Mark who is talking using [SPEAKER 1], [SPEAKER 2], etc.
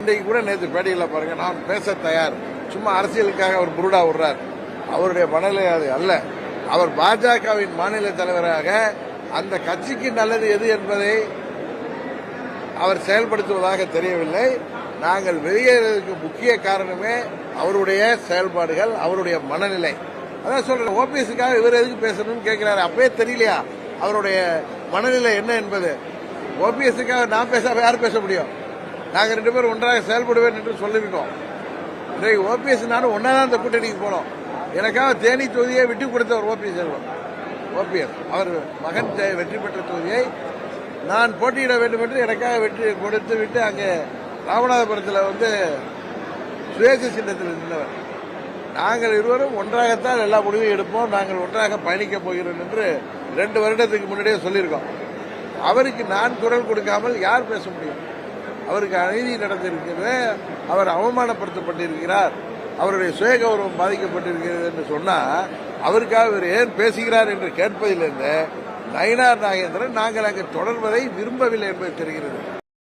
[SPEAKER 1] இன்றைக்கு கூட நேற்று பேட்டியில் பாருங்க நான் பேச தயார். சும்மா அரசியலுக்காக அவர் புருடா விடுறார். அவருடைய மனநிலை அது அல்ல. அவர் பாஜகவின் மாநில தலைவராக அந்த கட்சிக்கு நல்லது எது என்பதை அவர் செயல்படுத்துவதாக தெரியவில்லை. நாங்கள் வெளியேறதுக்கு முக்கிய காரணமே அவருடைய செயல்பாடுகள் அவருடைய மனநிலை. அதான் சொல்றேன் ஓபிஎஸ்க்காக இவர் எதுக்கு பேசணும்னு கேட்கிறாரு அப்பவே தெரியலையா? அவருடைய மனநிலை என்ன என்பது? ஓபிஎஸ்க்காக நான் பேச யார் பேச முடியும்? நாங்கள் ரெண்டு பேரும் ஒன்றாக செயல்படுவேன் என்று சொல்லியிருக்கோம் இன்றைக்கு ஓபிஎஸ் நானும் ஒன்றா தான் இந்த கூட்டணிக்கு போனோம். எனக்காக தேனி தொகுதியை விட்டு கொடுத்தவர் ஓபிஎஸ் செல்வம் ஓபிஎஸ் அவர் மகன் வெற்றி பெற்ற தொகுதியை நான் போட்டியிட வேண்டும் என்று எனக்காக வெற்றி கொடுத்து விட்டு அங்கே ராமநாதபுரத்தில் வந்து சுயேட்சை சின்னத்தில் நின்றவர். நாங்கள் இருவரும் ஒன்றாகத்தான் எல்லா முடிவையும் எடுப்போம். நாங்கள் ஒன்றாக பயணிக்கப் போகிறோம் என்று ரெண்டு வருடத்துக்கு முன்னாடியே சொல்லியிருக்கோம். அவருக்கு நான் குரல் கொடுக்காமல் யார் பேச முடியும்? அவருக்கு அநீதி நடந்திருக்கிறது அவர் அவமானப்படுத்தப்பட்டிருக்கிறார். அவருடைய சுயகௌரவம் பாதிக்கப்பட்டிருக்கிறது என்று சொன்னால் அவருக்காக இவர் ஏன் பேசுகிறார் என்று கேட்பதிலிருந்து நயினார் நாகேந்திரன் நாங்கள் அங்கு தொடர்வதை விரும்பவில்லை என்பது தெரிகிறது.